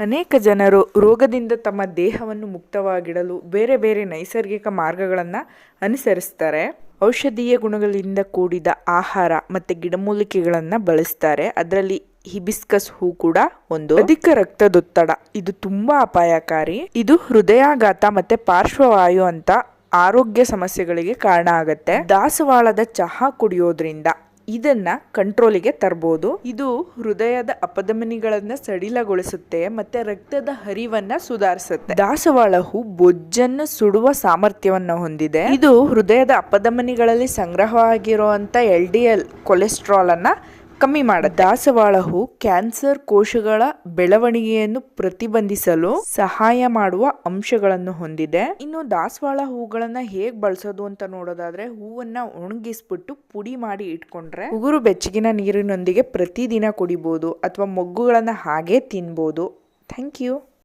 ಅನೇಕ ಜನರು ರೋಗದಿಂದ ತಮ್ಮ ದೇಹವನ್ನು ಮುಕ್ತವಾಗಿಡಲು ಬೇರೆ ಬೇರೆ ನೈಸರ್ಗಿಕ ಮಾರ್ಗಗಳನ್ನು ಅನುಸರಿಸ್ತಾರೆ. ಔಷಧೀಯ ಗುಣಗಳಿಂದ ಕೂಡಿದ ಆಹಾರ ಮತ್ತು ಗಿಡಮೂಲಿಕೆಗಳನ್ನು ಬಳಸ್ತಾರೆ. ಅದರಲ್ಲಿ ಹಿಬಿಸ್ಕಸ್ ಹೂ ಕೂಡ ಒಂದು. ಅಧಿಕ ರಕ್ತದೊತ್ತಡ, ಇದು ತುಂಬಾ ಅಪಾಯಕಾರಿ. ಇದು ಹೃದಯಾಘಾತ ಮತ್ತೆ ಪಾರ್ಶ್ವವಾಯು ಅಂತ ಆರೋಗ್ಯ ಸಮಸ್ಯೆಗಳಿಗೆ ಕಾರಣ ಆಗುತ್ತೆ. ದಾಸವಾಳದ ಚಹಾ ಕುಡಿಯೋದ್ರಿಂದ ಇದನ್ನ ಕಂಟ್ರೋಲಿಗೆ ತರಬಹುದು ಇದು ಹೃದಯದ ಅಪಧಮನಿಗಳನ್ನ ಸಡಿಲಗೊಳಿಸುತ್ತೆ, ಮತ್ತೆ ರಕ್ತದ ಹರಿವನ್ನ ಸುಧಾರಿಸುತ್ತೆ. ದಾಸವಾಳ ಹೂ ಬೊಜ್ಜನ್ನು ಸುಡುವ ಸಾಮರ್ಥ್ಯವನ್ನ ಹೊಂದಿದೆ. ಇದು ಹೃದಯದ ಅಪಧಮನಿಗಳಲ್ಲಿ ಸಂಗ್ರಹವಾಗಿರುವಂತ ಎಲ್ ಡಿ ಎಲ್ ಕೊಲೆಸ್ಟ್ರಾಲ್ ಅನ್ನ ಕಮ್ಮಿ ಮಾಡುತ್ತೆ ದಾಸವಾಳ ಹೂ ಕ್ಯಾನ್ಸರ್ ಕೋಶಗಳ ಬೆಳವಣಿಗೆಯನ್ನು ಪ್ರತಿಬಂಧಿಸಲು ಸಹಾಯ ಮಾಡುವ ಅಂಶಗಳನ್ನು ಹೊಂದಿದೆ. ಇನ್ನು ದಾಸವಾಳ ಹೂಗಳನ್ನ ಹೇಗ್ ಬಳಸೋದು ಅಂತ ನೋಡೋದಾದ್ರೆ ಹೂವನ್ನ ಒಣಗಿಸ್ಬಿಟ್ಟು ಪುಡಿ ಮಾಡಿ ಇಟ್ಕೊಂಡ್ರೆ ಉಗುರು ಬೆಚ್ಚಗಿನ ನೀರಿನೊಂದಿಗೆ ಪ್ರತಿದಿನ ಕುಡಿಬಹುದು ಅಥವಾ ಮೊಗ್ಗುಗಳನ್ನ ಹಾಗೆ ತಿನ್ಬೋದು. Thank you.